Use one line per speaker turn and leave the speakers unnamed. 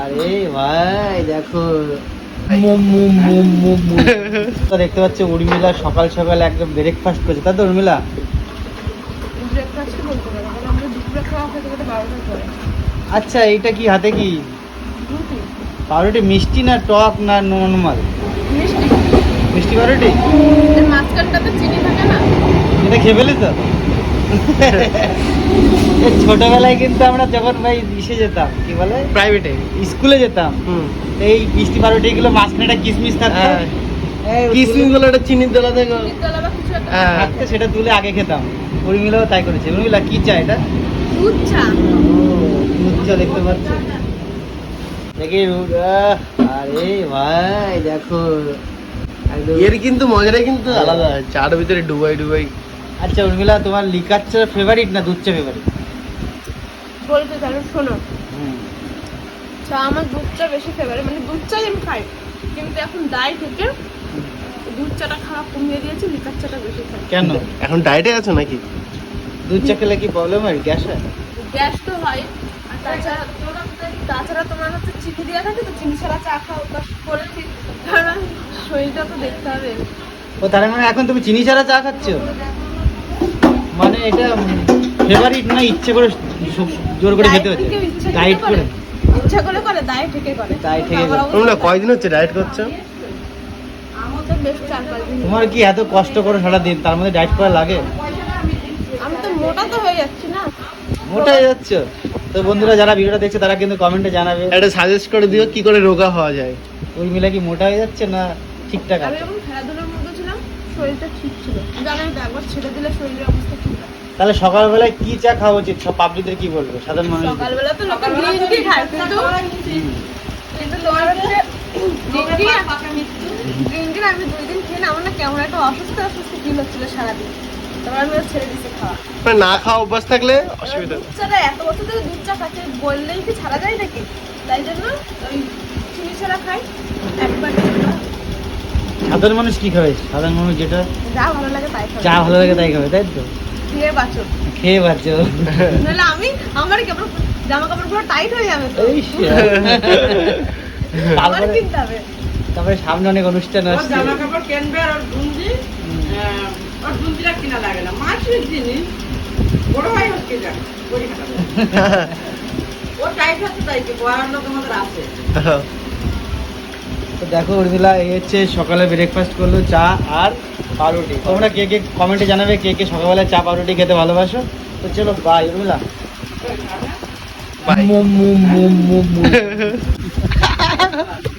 আরে ভাই দেখো। মুম মুম মুম মুম মুম। তো দেখতে পাচ্ছি উর্মিলা সকাল সকাল একদম ব্রেকফাস্ট করছে। তাই তো উর্মিলা? আচ্ছা এইটা কি হাতে কি? পাউরুটি মিষ্টি না টক না নর্মাল
মিষ্টি।
মিষ্টি পাউরুটি?
মাঝখানটাতে চিনি থাকে না?
এটা খেয়ে ফেলি তো ছোটবেলায় কিন্তু আমরা যখন ভাই ইসে যেতাম কি বলে?
প্রাইভেটে
স্কুলে যেতাম।
হুম।
এই মিষ্টি পাউরুটি গুলো মাঝখানে একটা কিসমিস থাকতো।
হ্যাঁ। কিসমিস বলে একটা চিনির দোলা থেকে হ্যাঁ।
থাকতো সেটা তুলে আগে খেতাম। উর্মিলাও তাই করেছে। উর্মিলা কি চাই এটা?
দুধ চা
দেখতে পাচ্ছ। দেখি আরে ভাই দেখো।
এর কিন্তু মজাটাই কিন্তু আলাদা। চার ভিতরে ডুবাই ডুবাই।
আচ্ছা উর্মিলা তোমার লিকার চা ফেভারিট না দুধ চা ফেভারিট
বলতে তাহলে শোনো। চা আমার দুধ চা বেশি ফেভারিট মানে দুধ চাই আমি খাই। কিন্তু এখন দায় থেকে দুধ চাটা খাওয়া কমিয়ে দিয়েছি লিকার চাটা বেশি খাই।
কেন?
এখন ডায়েটে আছো নাকি?
দুধ চা খেলে কি প্রবলেম হয়? গ্যাস হয়?
গ্যাস তো হয়। আর তাছাড়া তাছাড়া তোমার হচ্ছে চিনি দেওয়া থাকে তো চিনি ছাড়া চা খাওয়া অভ্যাস করেছি কারণ শরীরটা তো দেখতে হবে।
ও তার মানে এখন তুমি চিনি ছাড়া চা খাচ্ছ? মানে এটা ফেভারিট না ইচ্ছে করে জোর করে খেতে হচ্ছে? ডাইট করে
ইচ্ছা করে করে দায় থেকে করে।
দায় থেকে।
তোমরা কয়দিন হচ্ছে ডায়েট করছ?
তোমার কি এত কষ্ট করে সারা দিন তার মধ্যে ডাইট করা লাগে?
আমি তো মোটা তো হয়ে যাচ্ছি না।
মোটা হয়ে যাচ্ছ? তো বন্ধুরা যারা ভিডিওটা দেখছে তারা কিন্তু কমেন্টে জানাবে।
একটা সাজেস্ট করে দিও কি করে রোগা হওয়া যায়।
উর্মিলা কি মোটা হয়ে যাচ্ছে না ঠিকঠাক
আমি
আছে
যখন খেলাধুলার মধ্যে ছিলাম শরীরটা ঠিক ছিল। জানাই তো একবার ছেড়ে দিলে শরীরের অবস্থা ঠিক
তাহলে সকালবেলায় কি চা খাওয়া উচিত? সব পাবলিকদের কি বলবে? সাধারণ মানুষ
সকালবেলা তো লোকে গ্রিন টি খায় কিন্তু কিন্তু তোমার হচ্ছে গ্রিন টি আমি দুই দিন খেয়ে না আমার না কেমন একটা অসুস্থ অসুস্থ ফিল হচ্ছিল সারাদিন। তারপর আমি ছেড়ে দিচ্ছি খাওয়া।
মানে না খাওয়া অভ্যাস থাকলে অসুবিধা
এত বছর ধরে দুধ চা খাচ্ছে বললেই কি ছাড়া যায় নাকি? তাই জন্য ওই চিনি ছাড়া খাই।
সাধারণ মানুষ কি খাবে? সাধারণ মানুষ যেটা
যা ভালো লাগে তাই খাই
চা ভালো লাগে তাই খাবে তাই তো?
দিয়ে বাঁচো।
খেয়ে
নাহলে আমি আমার কেমন জামা কাপড় পুরো টাইট হয়ে যাবে তো। আবার
তারপরে
কিনতে হবে।
তারপরে সামনে অনেক অনুষ্ঠান আসছে।
জামা কাপড় কিনবে আর ওর গুঞ্জি ওর গুঞ্জিটা কিনা লাগে না। মাছের জিনিস বড় ভাই হচ্ছে ও টাইট হচ্ছে তাই কি? বয়ান্ন তোমাদের আছে।
তো দেখো উর্মিলা এই হচ্ছে সকালে ব্রেকফাস্ট করল চা আর পাউরুটি। তোমরা কে কে কমেন্টে জানাবে কে কে সকালবেলা চা পাউরুটি খেতে ভালোবাসো। তো চলো বাই উর্মিলা।
Bye.